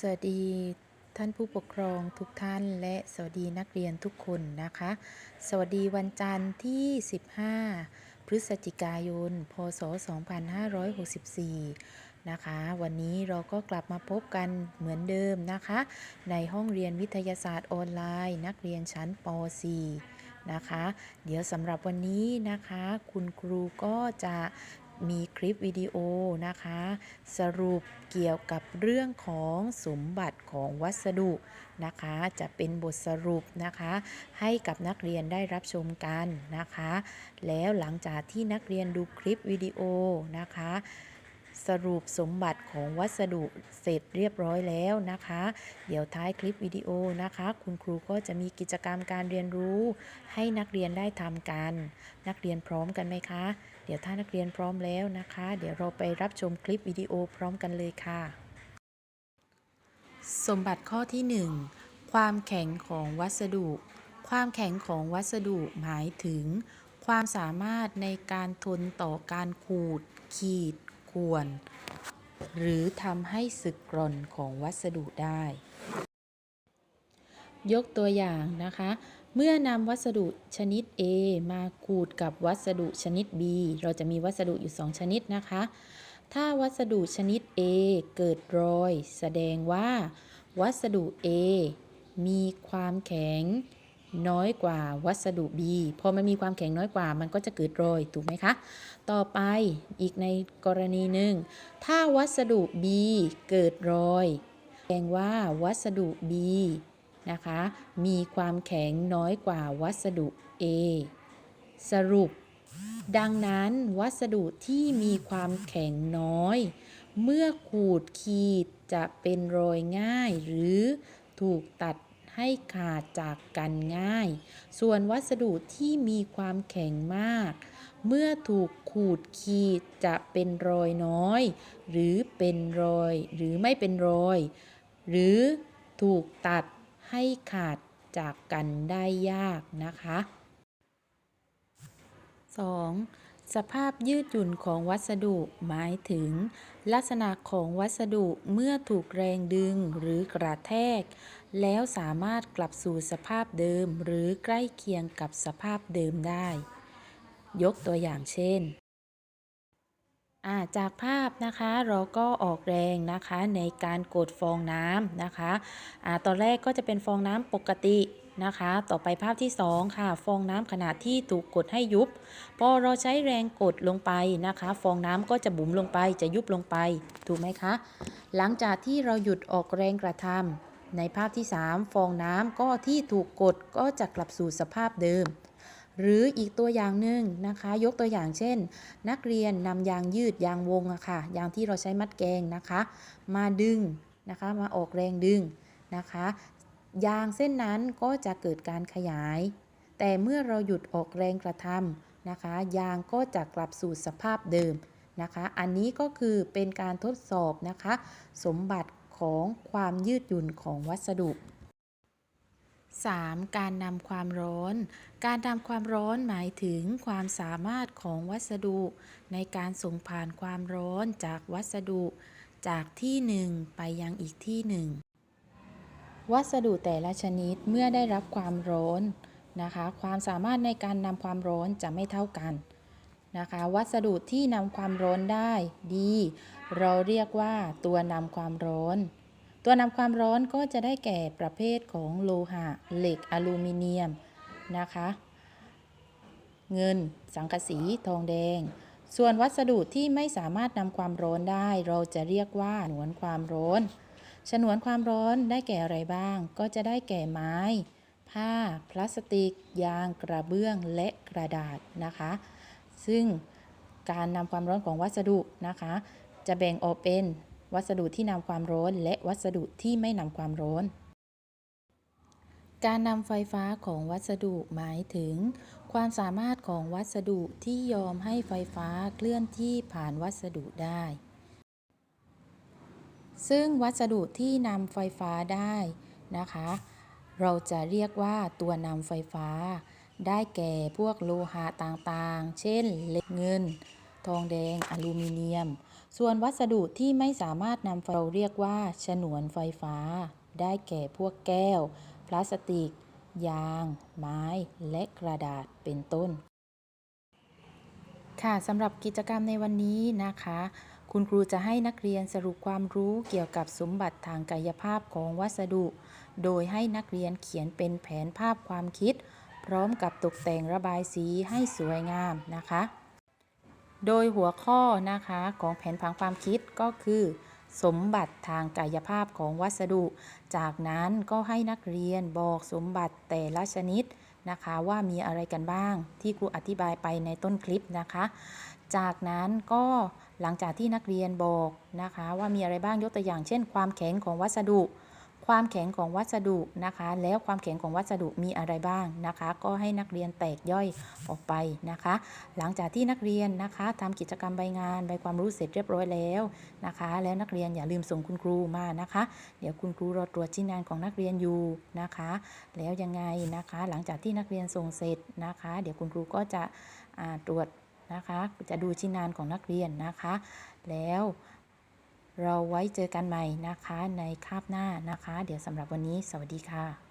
สวัสดีท่านผู้ปกครองทุกท่านและสวัสดีนักเรียนทุกคนนะคะ สวัสดีวันจันทร์ที่ 15 พฤศจิกายน พศ 2564 นะคะ วันนี้เราก็กลับมาพบกันเหมือนเดิมนะคะ ในห้องเรียนวิทยาศาสตร์ออนไลน์ นักเรียนชั้นป .4 นะคะ เดี๋ยวสำหรับวันนี้นะคะ คุณครูก็จะ มีคลิปวิดีโอนะคะ สรุปเกี่ยวกับเรื่องของสมบัติของวัสดุนะคะ จะเป็นบทสรุปนะคะ ให้กับนักเรียนได้รับชมกันนะคะ แล้วหลังจากที่นักเรียนดูคลิปวิดีโอนะคะสรุปสมบัติของวัสดุเสร็จเรียบร้อยแล้วนะคะ เดี๋ยวท้ายคลิปวิดีโอนะคะ คุณครูก็จะมีกิจกรรมการเรียนรู้ ให้นักเรียนได้ทำกัน นักเรียนพร้อมกันไหมคะ เดี๋ยวถ้านักเรียนพร้อมแล้วนะคะ เดี๋ยวเราไปรับชมคลิปวิดีโอพร้อมกันเลยค่ะ สมบัติข้อที่ 1 ความแข็งของวัสดุ ความแข็งของวัสดุหมายถึง ความสามารถในการทนต่อการขูด ขีดข่วน หรือทำให้สึกกร่อนของวัสดุได้ ยกตัวอย่างนะคะ เมื่อนำวัสดุชนิด A มาขูดกับวัสดุชนิด B เราจะมีวัสดุอยู่ 2 ชนิดนะคะ ถ้าวัสดุชนิด A เกิดรอย แสดงว่า วัสดุ A มีความแข็งน้อยกว่าวัสดุ B พอมันมีความแข็งน้อยกว่า มันก็จะเกิดรอย ถูกไหมคะ ต่อไปอีกในกรณีหนึ่ง ถ้าวัสดุ B เกิดรอย แสดงว่าวัสดุ B นะคะ มีความแข็งน้อยกว่าวัสดุ A สรุป ดังนั้นวัสดุที่มีความแข็งน้อย เมื่อขูดขีดจะเป็นรอยง่าย หรือถูกตัดให้ขาดจากกันง่าย ส่วนวัสดุที่มีความแข็งมาก เมื่อถูกขูดขีดจะเป็นรอยน้อย หรือเป็นรอย หรือไม่เป็นรอย หรือถูกตัด ให้ขาดจากกันได้ยากนะคะ 2. สภาพยืดหยุ่นของวัสดุหมายถึง ลักษณะของวัสดุเมื่อถูกแรงดึงหรือกระแทก แล้วสามารถกลับสู่สภาพเดิมหรือใกล้เคียงกับสภาพเดิมได้ ยกตัวอย่างเช่น จากภาพนะคะเราก็ออกแรงนะคะในการกดฟองน้ำนะคะอ่าตอนแรกก็จะเป็นฟองน้ำปกตินะคะ ต่อไปภาพที่ 2 ค่ะ ฟองน้ำขณะที่ถูกกดให้ยุบ พอเราใช้แรงกดลงไปนะคะ ฟองน้ำก็จะบุ๋มลงไปจะยุบลงไป ถูกไหมคะ หลังจากที่เราหยุดออกแรงกระทำในภาพที่ 3 ฟองน้ำก็ที่ถูกกดก็จะกลับสู่สภาพเดิม หรืออีกตัวอย่างหนึ่งนะคะ ยกตัวอย่างเช่น นักเรียนนำยางยืดยางวงอะค่ะยางที่เราใช้มัดแกงนะคะ มาดึงนะคะมาออกแรงดึงนะคะ ยางเส้นนั้นก็จะเกิดการขยาย แต่เมื่อเราหยุดออกแรงกระทำนะคะ ยางก็จะกลับสู่สภาพเดิมนะคะ อันนี้ก็คือเป็นการทดสอบนะคะ สมบัติของความยืดหยุ่นของวัสดุ 3. การนำความร้อน การนำความร้อนหมายถึงความสามารถของวัสดุ ในการส่งผ่านความร้อนจากวัสดุ จากที่หนึ่งไปยังอีกที่หนึ่งวัสดุแต่ละชนิดเมื่อได้รับความร้อนนะคะ ความสามารถในการนำความร้อนจะไม่เท่ากันนะคะ วัสดุที่นำความร้อนได้ดี เราเรียกว่าตัวนำความร้อน ตัวนำความร้อนก็จะได้แก่ประเภทของโลหะ เหล็กอลูมิเนียมนะคะ เงิน สังกะสี ทองแดง ส่วนวัสดุที่ไม่สามารถนำความร้อนได้ เราจะเรียกว่าฉนวนความร้อน ฉนวนความร้อนได้แก่อะไรบ้าง ก็จะได้แก่ไม้ ผ้า พลาสติก ยาง กระเบื้อง และกระดาษนะคะ ซึ่งการนำความร้อนของวัสดุนะคะ จะแบ่งออกเป็น วัสดุที่นำความร้อน และวัสดุที่ไม่นำความร้อน การนำไฟฟ้าของวัสดุหมายถึง ความสามารถของวัสดุที่ยอมให้ไฟฟ้าเคลื่อนที่ผ่านวัสดุได้ ซึ่งวัสดุที่นำไฟฟ้าได้นะคะ เราจะเรียกว่าตัวนำไฟฟ้า ได้แก่พวกโลหะต่างๆ เช่นเหล็กเงิน ทองแดง อลูมิเนียม ส่วนวัสดุที่ไม่สามารถนำไฟเราเรียกว่าฉนวนไฟฟ้า ได้แก่พวกแก้ว พลาสติก ยาง ไม้ และกระดาษเป็นต้น ค่ะสำหรับกิจกรรมในวันนี้นะคะ คุณครูจะให้นักเรียนสรุปความรู้เกี่ยวกับสมบัติทางกายภาพของวัสดุ โดยให้นักเรียนเขียนเป็นแผนภาพความคิด พร้อมกับตกแต่งระบายสีให้สวยงามนะคะ โดยหัวข้อนะคะของแผนผังความคิดก็คือ สมบัติทางกายภาพของวัสดุ จากนั้นก็ให้นักเรียนบอกสมบัติแต่ละชนิดนะคะว่ามีอะไรกันบ้างที่ครูอธิบายไปในต้นคลิปนะคะ จากนั้นก็หลังจากที่นักเรียนบอกนะคะ ว่ามีอะไรบ้างยกตัวอย่างเช่น ความแข็งของวัสดุ ความแข็งของวัสดุนะคะ แล้วความแข็งของวัสดุมีอะไรบ้างนะคะ ก็ให้นักเรียนแตกย่อยออกไปนะคะ หลังจากที่นักเรียนนะคะทำกิจกรรมใบงานใบความรู้เสร็จเรียบร้อยแล้วนะคะ แล้วนักเรียนอย่าลืมส่งคุณครูมานะคะ เดี๋ยวคุณครูรอตรวจชิ้นงานของนักเรียนอยู่นะคะ แล้วยังไงนะคะ หลังจากที่นักเรียนส่งเสร็จนะคะ เดี๋ยวคุณครูก็จะตรวจนะคะ จะดูชิ้นงานของนักเรียนนะคะ แล้ว เราไว้เจอกันใหม่นะคะในคาบหน้านะคะ เดี๋ยวสำหรับวันนี้ สวัสดีค่ะ